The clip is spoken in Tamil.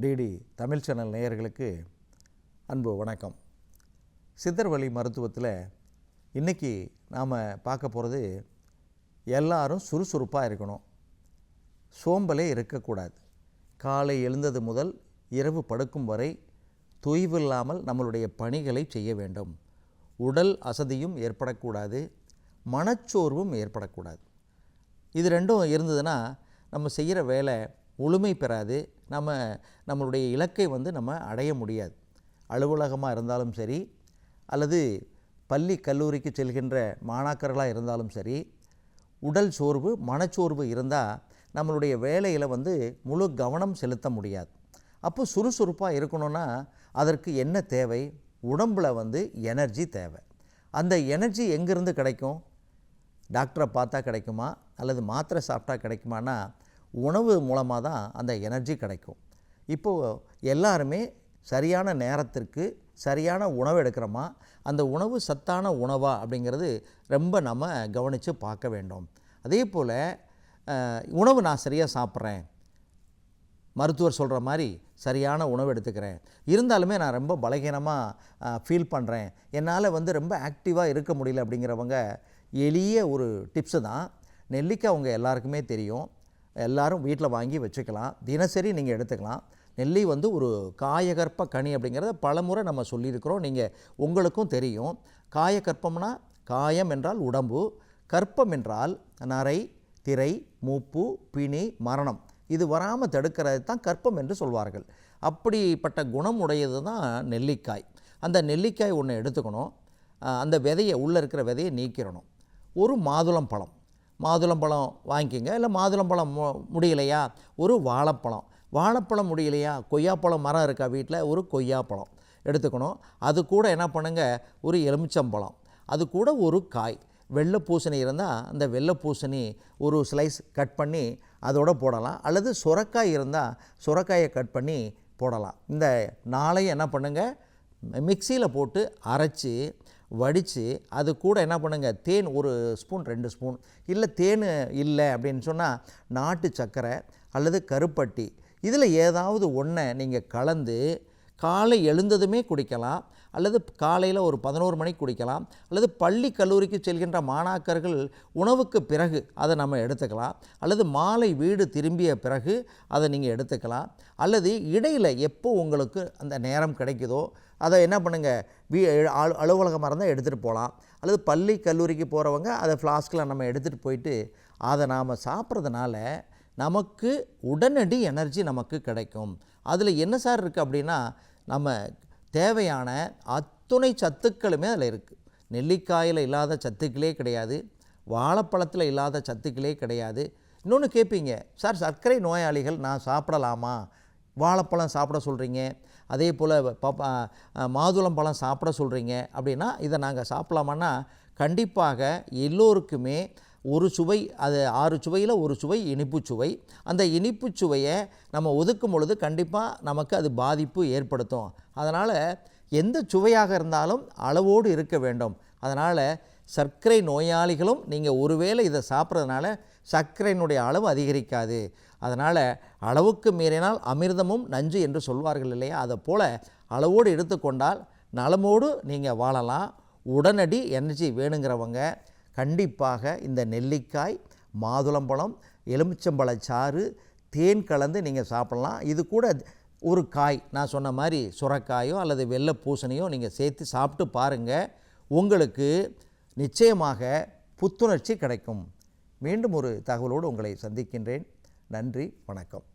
டிடி தமிழ் சேனல் நேயர்களுக்கு அன்பு வணக்கம். சித்தர் வழி மருத்துவத்தில் இன்றைக்கி நாம் பார்க்க போகிறது எல்லாரும் சுறுசுறுப்பாக இருக்கணும். சோம்பலே இருக்கக்கூடாது. காலை எழுந்தது முதல் இரவு படுக்கும் வரை தொய்வில்லாமல் நம்மளுடைய பணிகளை செய்ய வேண்டும். உடல் அசதியும் ஏற்படக்கூடாது. மனச்சோர்வும் ஏற்படக்கூடாது. இது ரெண்டும் இருந்ததுன்னா நம்ம செய்கிற வேலை முழுமை பெறாது. நம்ம நம்மளுடைய இலக்கை வந்து நம்ம அடைய முடியாது. அலுவலகமாக இருந்தாலும் சரி அல்லது பள்ளி கல்லூரிக்கு செல்கின்ற மாணாக்கர்களாக இருந்தாலும் சரி உடல் சோர்வு மனச்சோர்வு இருந்தால் நம்மளுடைய வேலையில் வந்து முழு கவனம் செலுத்த முடியாது. அப்போ சுறுசுறுப்பாக இருக்கணும்னா அதற்கு என்ன தேவை? உடம்பில் வந்து எனர்ஜி தேவை. அந்த எனர்ஜி எங்கேருந்து கிடைக்கும்? டாக்டரை பார்த்தா கிடைக்குமா? அல்லது மாத்திரை சாப்பிட்டா கிடைக்குமானா உணவு மூலமாக தான் அந்த எனர்ஜி கிடைக்கும். இப்போது எல்லாருமே சரியான நேரத்திற்கு சரியான உணவு எடுக்கிறோமா? அந்த உணவு சத்தான உணவா? அப்படிங்கிறது ரொம்ப நம்ம கவனித்து பார்க்க வேண்டும். அதே போல் உணவு நான் சரியாக சாப்பிட்றேன். மருத்துவர் சொல்கிற மாதிரி சரியான உணவு எடுத்துக்கிறேன். இருந்தாலுமே நான் ரொம்ப பலகீனமாக ஃபீல் பண்ணுறேன் என்னால் வந்து ரொம்ப ஆக்டிவாக இருக்க முடியல அப்படிங்கிறவங்க எளிய ஒரு டிப்ஸு தான். நெல்லிக்காய் அவங்க எல்லாருக்குமே தெரியும். எல்லாரும் வீட்டில் வாங்கி வச்சுக்கலாம். தினசரி நீங்கள் எடுத்துக்கலாம். நெல்லி வந்து ஒரு காயகற்ப கனி அப்படிங்கிறத பலமுறை நம்ம சொல்லியிருக்கிறோம். நீங்கள் உங்களுக்கும் தெரியும். காயகற்பம்னா காயம் என்றால் உடம்பு கற்பம் என்றால் நரை திரை மூப்பு பிணி மரணம். இது வராமல் தடுக்கிறது தான் கற்பம் என்று சொல்வார்கள். அப்படிப்பட்ட குணம் உடையது தான் நெல்லிக்காய். அந்த நெல்லிக்காய் ஒன்று எடுத்துக்கணும். அந்த விதையை உள்ளே இருக்கிற விதையை நீக்கிடணும். ஒரு மாதுளம் பழம் மாதுளம்பழம் வாங்கிக்கோங்க. இல்லை மாதுளம்பழம் மு- முடியலையா? ஒரு வாழைப்பழம். வாழைப்பழம் முடியலையா? கொய்யாப்பழம் மரம் இருக்கா வீட்டில்? ஒரு கொய்யாப்பழம் எடுத்துக்கணும். அது கூட என்ன பண்ணுங்க? ஒரு எலுமிச்சம்பழம். அது கூட ஒரு காய். வெள்ளை பூசணி இருந்தால் அந்த வெள்ளை பூசணி ஒரு ஸ்லைஸ் கட் பண்ணி அதோட போடலாம். அல்லது சுரக்காய் இருந்தால் சுரக்காயை கட் பண்ணி போடலாம். இந்த நாளையும் என்ன பண்ணுங்கள் மிக்சியில் போட்டு அரைச்சி வடித்து அது கூட என்ன பண்ணுங்கள் தேன் ஒரு ஸ்பூன் ரெண்டு ஸ்பூன் இல்லை தேன் இல்லை அப்படின்னு சொன்னால் நாட்டு சர்க்கரை அல்லது கருப்பட்டி இதில் ஏதாவது ஒன்றை நீங்கள் கலந்து காலை எழுந்ததுமே குடிக்கலாம் அல்லது காலையில் ஒரு பதினோரு மணிக்கு குடிக்கலாம் அல்லது பள்ளி கல்லூரிக்கு செல்கின்ற மாணாக்கர்கள் உணவுக்கு பிறகு அதை நம்ம எடுத்துக்கலாம் அல்லது மாலை வீடு திரும்பிய பிறகு அதை நீங்கள் எடுத்துக்கலாம் அல்லது இடையில் எப்போ உங்களுக்கு அந்த நேரம் கிடைக்குதோ அதை என்ன பண்ணுங்கள் வீ அலு அலுவலகமாக இருந்தால் எடுத்துகிட்டு போகலாம் அல்லது பள்ளி கல்லூரிக்கு போகிறவங்க அதை ஃப்ளாஸ்கில் நம்ம எடுத்துகிட்டு போயிட்டு அதை நாம் சாப்பிட்றதுனால நமக்கு உடனடி எனர்ஜி நமக்கு கிடைக்கும். அதில் என்ன சார் இருக்குது அப்படின்னா நம்ம தேவையான அத்துணை சத்துக்களுமே அதில் இருக்குது நெல்லிக்காயில் இல்லாத சத்துக்களே கிடையாது. வாழைப்பழத்தில் இல்லாத சத்துக்களே கிடையாது. இன்னொன்று கேட்பீங்க சார் சர்க்கரை நோயாளிகள் நான் சாப்பிடலாமா? வாழைப்பழம் சாப்பிட சொல்கிறீங்க அதே போல் பப்பா மாதுளம்பழம் சாப்பிட சொல்கிறீங்க அப்படின்னா இதை நாங்கள் சாப்பிடலாமான்னா கண்டிப்பாக எல்லோருக்குமே ஒரு சுவை அது ஆறு சுவையில் ஒரு சுவை இனிப்பு சுவை. அந்த இனிப்பு சுவையை நம்ம ஒதுக்கும் பொழுது கண்டிப்பாக நமக்கு அது பாதிப்பு ஏற்படுத்தும். அதனால் எந்த சுவையாக இருந்தாலும் அளவோடு இருக்க வேண்டும். அதனால் சர்க்கரை நோயாளிகளும் நீங்கள் ஒருவேளை இதை சாப்பிட்றதுனால சர்க்கரையினுடைய அளவு அதிகரிக்காது. அதனால் அளவுக்கு மீறினால் அமிர்தமும் நஞ்சு என்று சொல்வார்கள் இல்லையா? அதை போல் அளவோடு எடுத்துக்கொண்டால் நலமோடு நீங்கள் வாழலாம். உடனடி எனர்ஜி வேணுங்கிறவங்க கண்டிப்பாக இந்த நெல்லிக்காய் மாதுளம்பழம் எலுமிச்சம்பழச்சாறு தேன் கலந்து நீங்கள் சாப்பிட்லாம். இது கூட ஒரு காய் நான் சொன்ன மாதிரி சுரக்காயோ அல்லது வெள்ளை பூசணியோ நீங்கள் சேர்த்து சாப்பிட்டு பாருங்கள் உங்களுக்கு நிச்சயமாக புத்துணர்ச்சி கிடைக்கும். மீண்டும் ஒரு தகவலோடு உங்களை சந்திக்கின்றேன். நன்றி வணக்கம்.